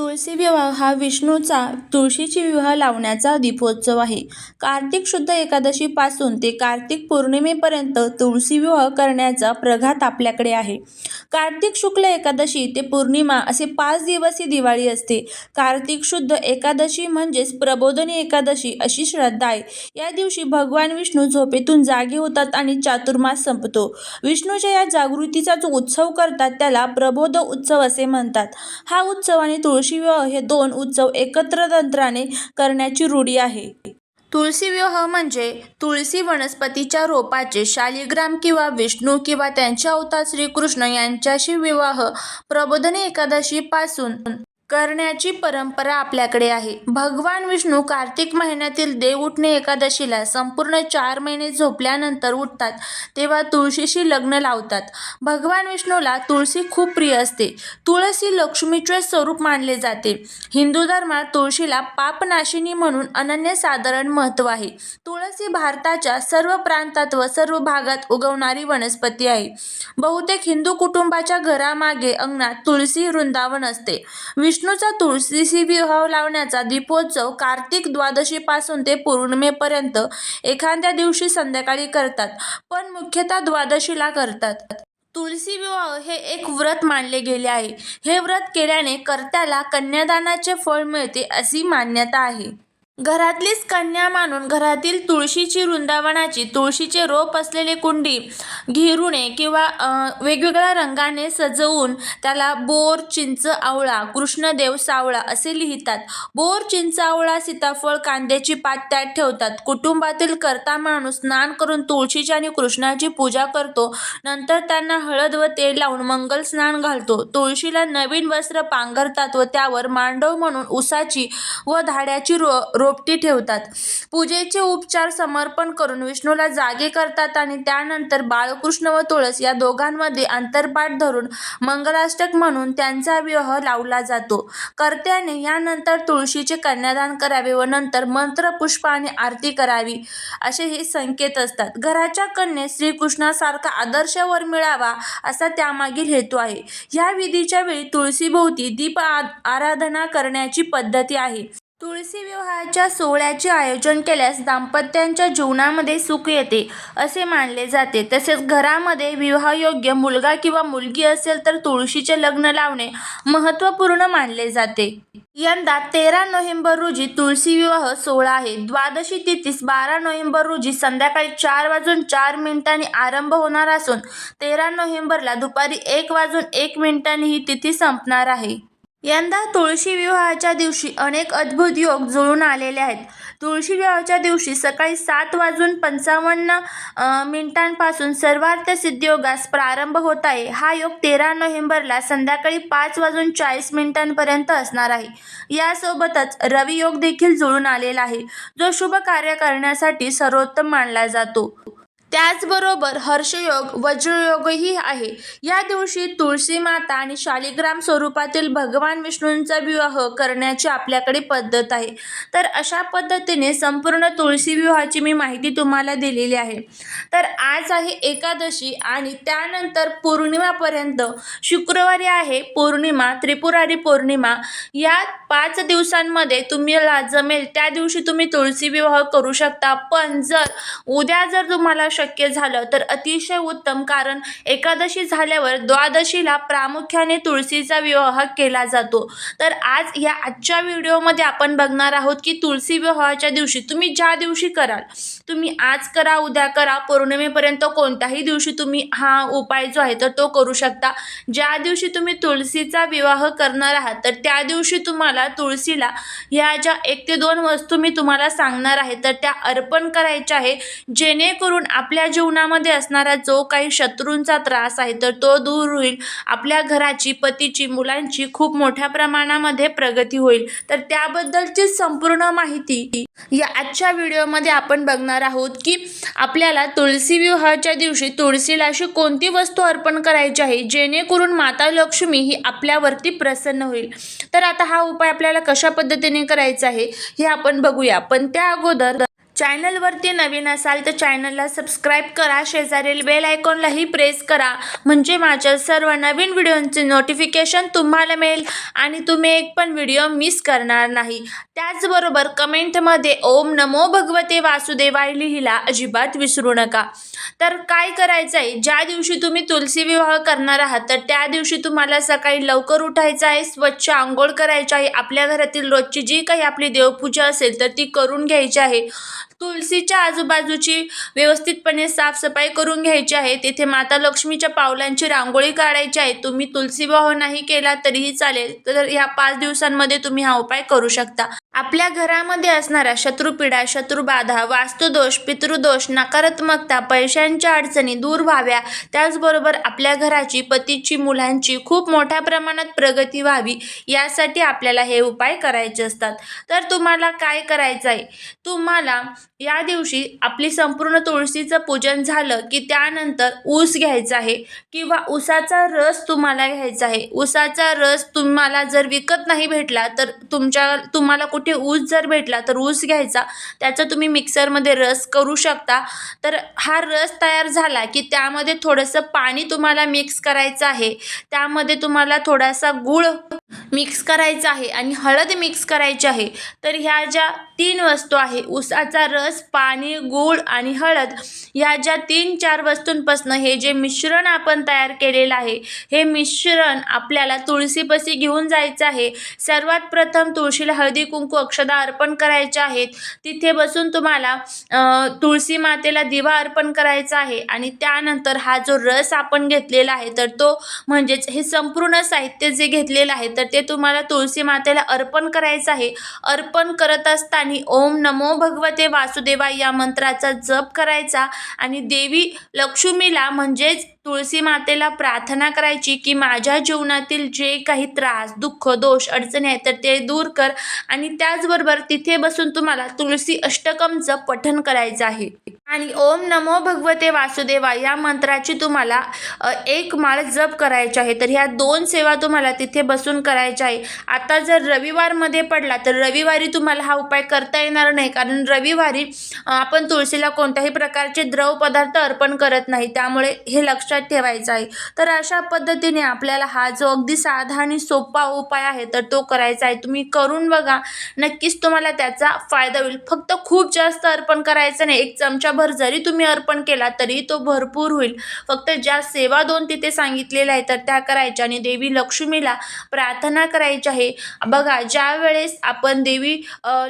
तुळशी विवाह हा विष्णूचा तुळशीची विवाह लावण्याचा दीपोत्सव आहे. कार्तिक शुद्ध एकादशीपासून ते कार्तिक पौर्णिमेपर्यंत तुळशी विवाह करण्याचा प्रघात आपल्याकडे आहे. कार्तिक शुक्ल एकादशी ते पौर्णिमा असे पाच दिवस ही दिवाळी असते. कार्तिक शुद्ध एकादशी म्हणजेच प्रबोधनी एकादशी अशी श्रद्धा आहे. या दिवशी भगवान विष्णू झोपेतून जागे होतात आणि चातुर्मास संपतो. विष्णूच्या या जागृतीचा जो उत्सव करतात त्याला प्रबोध उत्सव असे म्हणतात. हा उत्सव आणि तुळशी विवाह हे दोन उत्सव एकत्र तंत्राने करण्याची रूढी आहे. तुळशी विवाह म्हणजे तुळशी वनस्पतीच्या रोपाचे शालिग्राम किंवा विष्णू किंवा त्यांच्या अवतार श्रीकृष्ण यांच्याशी विवाह प्रबोधनी एकादशी पासून करण्याची परंपरा आपल्याकडे आहे. भगवान विष्णू कार्तिक महिन्यातील देवउठणे एकादशीला संपूर्ण चार महिने झोपल्यानंतर उठतात तेव्हा तुळशीशी लग्न लावतात. भगवान विष्णूला तुळशी खूप प्रिय असते. तुळसी लक्ष्मीचे स्वरूप मानले जाते. हिंदू धर्मात तुळशीला पापनाशिनी म्हणून अनन्यसाधारण महत्त्व आहे. तुळसी भारताच्या सर्व प्रांतात व सर्व भागात उगवणारी वनस्पती आहे. बहुतेक हिंदू कुटुंबाच्या घरामागे अंगणात तुळशी वृंदावन असते. विष्णूचा तुळशीशी विवाह लावण्याचा दीपोत्सव कार्तिक द्वादशीपासून ते पौर्णिमेपर्यंत एखाद्या दिवशी संध्याकाळी करतात पण मुख्यतः द्वादशीला करतात. तुळसी विवाह हे एक व्रत मानले गेले आहे. हे व्रत केल्याने कर्त्याला कन्यादानाचे फळ मिळते अशी मान्यता आहे. घरातलीच कन्या मानून घरातील तुळशीची वृंदावनाची तुळशीचे रोप असलेली कुंडी घेरुणे किंवा वेगवेगळ्या रंगाने सजवून त्याला बोर, चिंच, आवळा, कृष्णदेव, सावळा असे लिहितात. बोर, चिंच, आवळा, सीताफळ, कांद्याची पात त्यात ठेवतात. कुटुंबातील करता माणूस स्नान करून तुळशीची आणि कृष्णाची पूजा करतो. नंतर त्यांना हळद व तेल लावून मंगल स्नान घालतो. तुळशीला नवीन वस्त्र पांघरतात व त्यावर मांडव म्हणून उसाची व धाड्याची रो रोपटी ठेवतात. पूजेचे उपचार समर्पण करून विष्णूला जागे करतात आणि त्यानंतर बाळकृष्ण व तुळस या दोघांमध्ये अंतरपाठ धरून मंगलाष्टक म्हणून त्यांचा विवाह लावला जातो. कर्त्याने यानंतर तुळशीचे कन्यादान करावे व नंतर मंत्र, पुष्प आणि आरती करावी असे हे संकेत असतात. घराच्या कन्येस श्रीकृष्णासारखा आदर्श वर मिळावा असा त्यामागील हेतू आहे. या विधीच्या वेळी तुळशीभोवती दीप आराधना करण्याची पद्धती आहे. तुळशी विवाहाच्या सोहळ्याचे आयोजन केल्यास दाम्पत्यांच्या जीवनामध्ये सुख येते असे मानले जाते. तसेच घरामध्ये विवाहयोग्य मुलगा किंवा मुलगी असेल तर तुळशीचे लग्न लावणे महत्त्वपूर्ण मानले जाते. यंदा तेरा नोव्हेंबर रोजी तुळशी विवाह सोहळा आहे. द्वादशी तिथीस बारा नोव्हेंबर रोजी संध्याकाळी चार वाजून चार मिनिटांनी आरंभ होणार असून तेरा नोव्हेंबरला दुपारी एक वाजून एक मिनिटांनी ही तिथी संपणार आहे. यंदा तुळशी विवाहाच्या दिवशी अनेक अद्भुत योग जुळून आलेले आहेत. तुळशी विवाहाच्या दिवशी सकाळी सात वाजून पंचावन्न मिनिटांपासून सर्वार्थ सिद्धयोगास प्रारंभ होत आहे. हा योग तेरा नोव्हेंबरला संध्याकाळी पाच वाजून चाळीस मिनिटांपर्यंत असणार आहे. यासोबतच रवियोग देखील जुळून आलेला आहे जो शुभ कार्य करण्यासाठी सर्वोत्तम मानला जातो. त्याचबरोबर हर्षयोग, वज्रयोगही आहे. या दिवशी तुळशीमाता आणि शालिग्राम स्वरूपातील भगवान विष्णूंचा विवाह करण्याची आपल्याकडे पद्धत आहे. तर अशा पद्धतीने संपूर्ण तुळशी विवाहाची मी माहिती तुम्हाला दिलेली आहे. तर आज आहे एकादशी आणि त्यानंतर पौर्णिमापर्यंत शुक्रवारी आहे पौर्णिमा, त्रिपुरारी पौर्णिमा. या पाच दिवसांमध्ये तुम्हाला जमेल त्या दिवशी तुम्ही तुळशी विवाह करू शकता. पण जर उद्या जर तुम्हाला शक्य झालं तर अतिशय उत्तम कारण एकादशी झाल्यावर द्वादशीला प्रामुख्याने तुळशीचा विवाह केला जातो. तर आज या आजच्या व्हिडिओमध्ये आपण बघणार आहोत की तुळशी विवाहाच्या दिवशी तुम्ही ज्या दिवशी कराल, तुम्ही आज करा, उद्या करा, पौर्णिमेपर्यंत कोणत्याही दिवशी तुम्ही हा उपाय जो आहे तर तो करू शकता. ज्या दिवशी तुम्ही तुळशीचा विवाह करणार आहात तर त्या दिवशी तुम्हाला तुळशीला ह्या ज्या एक ते दोन वस्तू मी तुम्हाला सांगणार आहे तर त्या अर्पण करायच्या आहे. जेणेकरून आपल्या जीवनामध्ये असणारा जो काही शत्रूंचा त्रास आहे तर तो दूर होईल. आपल्या घराची, पतीची, मुलांची खूप मोठ्या प्रमाणामध्ये प्रगती होईल. तर त्याबद्दलची संपूर्ण माहिती या आजच्या व्हिडिओमध्ये आपण बघणार आहोत की आपल्याला तुळशी विवाहाच्या दिवशी तुळशीला अशी कोणती वस्तू अर्पण करायची आहे जेणेकरून माता लक्ष्मी ही आपल्यावरती प्रसन्न होईल. तर आता हा उपाय आपल्याला कशा पद्धतीने करायचा आहे हे आपण बघूया. पण त्या अगोदर चॅनलवरती नवीन असाल तर चॅनलला सबस्क्राईब करा. शेजारील बेल आयकॉनलाही प्रेस करा. म्हणजे माझ्या सर्व नवीन व्हिडिओंचे नोटिफिकेशन तुम्हाला मिळेल आणि तुम्ही एक पण व्हिडिओ मिस करणार नाही. त्याचबरोबर कमेंटमध्ये ओम नमो भगवते वासुदेवाय लिहिला अजिबात विसरू नका. तर काय करायचं आहे ज्या दिवशी तुम्ही तुलसी विवाह करणार आहात तर त्या दिवशी तुम्हाला सकाळी लवकर उठायचं आहे स्वच्छ आंघोळ करायची आहे. आपल्या घरातील रोजची जी काही आपली देवपूजा असेल तर ती करून घ्यायची आहे. तुळशीच्या आजूबाजूची व्यवस्थितपणे साफसफाई करून घ्यायची आहे. तिथे माता लक्ष्मीच्या पावलांची रांगोळी काढायची आहे. तुम्ही तुलसी विवाह नाही केला तरीही चालेल. तर ह्या पाच दिवसांमध्ये तुम्ही हा उपाय करू शकता. आपल्या घरामध्ये असणाऱ्या शत्रुपीडा शत्रुबाधा वास्तुदोष पितृदोष नकारात्मकता पैशांच्या अडचणी दूर व्हाव्या. त्याचबरोबर आपल्या घराची पतीची मुलांची खूप मोठ्या प्रमाणात प्रगती व्हावी यासाठी आपल्याला हे उपाय करायचे असतात. तर तुम्हाला काय करायचं आहे तुम्हाला या दिवशी आपली संपूर्ण तुळशीचं पूजन झालं की त्यानंतर ऊस घ्यायचा आहे किंवा ऊसाचा रस तुम्हाला घ्यायचा आहे. ऊसाचा रस तुम्हाला जर विकत नाही भेटला तर तुमच्या तुम्हाला कुठे ऊस जर भेटला तर ऊस घ्यायचा त्याचा तुम्ही मिक्सरमध्ये रस करू शकता. तर हा रस तयार झाला की त्यामध्ये थोडंसं पाणी तुम्हाला मिक्स करायचं आहे. त्यामध्ये तुम्हाला थोडासा गूळ मिक्स करायचा आहे आणि हळद मिक्स करायची आहे तर ह्या ज्या तीन वस्तू आहे ऊसाचा रस पाणी गूळ आणि हळद ह्या ज्या तीन चार वस्तूंपासून हे जे मिश्रण आपण तयार केलेलं आहे हे मिश्रण आपल्याला तुळशीपशी घेऊन जायचं आहे. सर्वात प्रथम तुळशीला हळदी कुंकू अक्षदा अर्पण करायचे आहेत. तिथे बसून तुम्हाला तुळशी मातेला दिवा अर्पण करायचा आहे आणि त्यानंतर हा जो रस आपण घेतलेला आहे तर तो म्हणजेच हे संपूर्ण साहित्य जे घेतलेलं आहे तर ते तुम्हाला तुळशी मातेला अर्पण करायचं आहे. अर्पण करत असताना ओम नमो भगवते वासुदेवा या मंत्राचा जप करायचा आणि देवी लक्ष्मीला म्हणजेच तुळशी मातेला प्रार्थना करायची की माझ्या जीवनातील जे काही त्रास दुःख दोष अडचणी आहेत तर ते दूर कर आणि त्याचबरोबर तिथे बसून तुम्हाला तुळशी अष्टकमचं पठण करायचं आहे. आणि ओम नमो भगवते वासुदेवा या मंत्राची तुम्हाला एक माळ जप करायची आहे. तर ह्या दोन सेवा तुम्हाला तिथे बसून करायच्या आहे. आता जर रविवारमध्ये पडला तर रविवारी तुम्हाला हा उपाय करता येणार नाही. कारण रविवारी आपण तुळशीला कोणत्याही प्रकारचे द्रव पदार्थ अर्पण करत नाही. त्यामुळे हे लक्षात ठेवायचं आहे. तर अशा पद्धतीने आपल्याला हा जो अगदी साधा आणि सोपा उपाय आहे तर तो करायचा आहे. तुम्ही करून बघा. नक्कीच तुम्हाला त्याचा फायदा होईल. फक्त खूप जास्त अर्पण करायचं नाही. एक चमचा चमचाभर जरी तुम्ही अर्पण केला तरी तो भरपूर होईल. फक्त ज्या सेवा दोन तिथे सांगितलेल्या आहेत तर त्या करायच्या आणि देवी लक्ष्मीला प्रार्थना करायची आहे. बघा ज्या वेळेस आपण देवी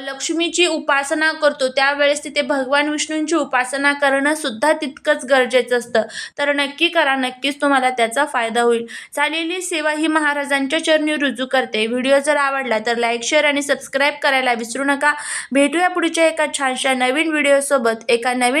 लक्ष्मीची उपासना करतो त्यावेळेस तिथे भगवान विष्णूंची उपासना करणं सुद्धा तितकंच गरजेचं असतं. तर नक्की करा नक्कीच तुम्हाला त्याचा फायदा होईल. झालेली सेवा ही महाराजांच्या चरणी रुजू करते. व्हिडिओ जर आवडला तर लाईक शेअर आणि सबस्क्राईब करायला विसरू नका. भेटूया पुढच्या एका छानशा नवीन व्हिडिओसोबत. एका नवीन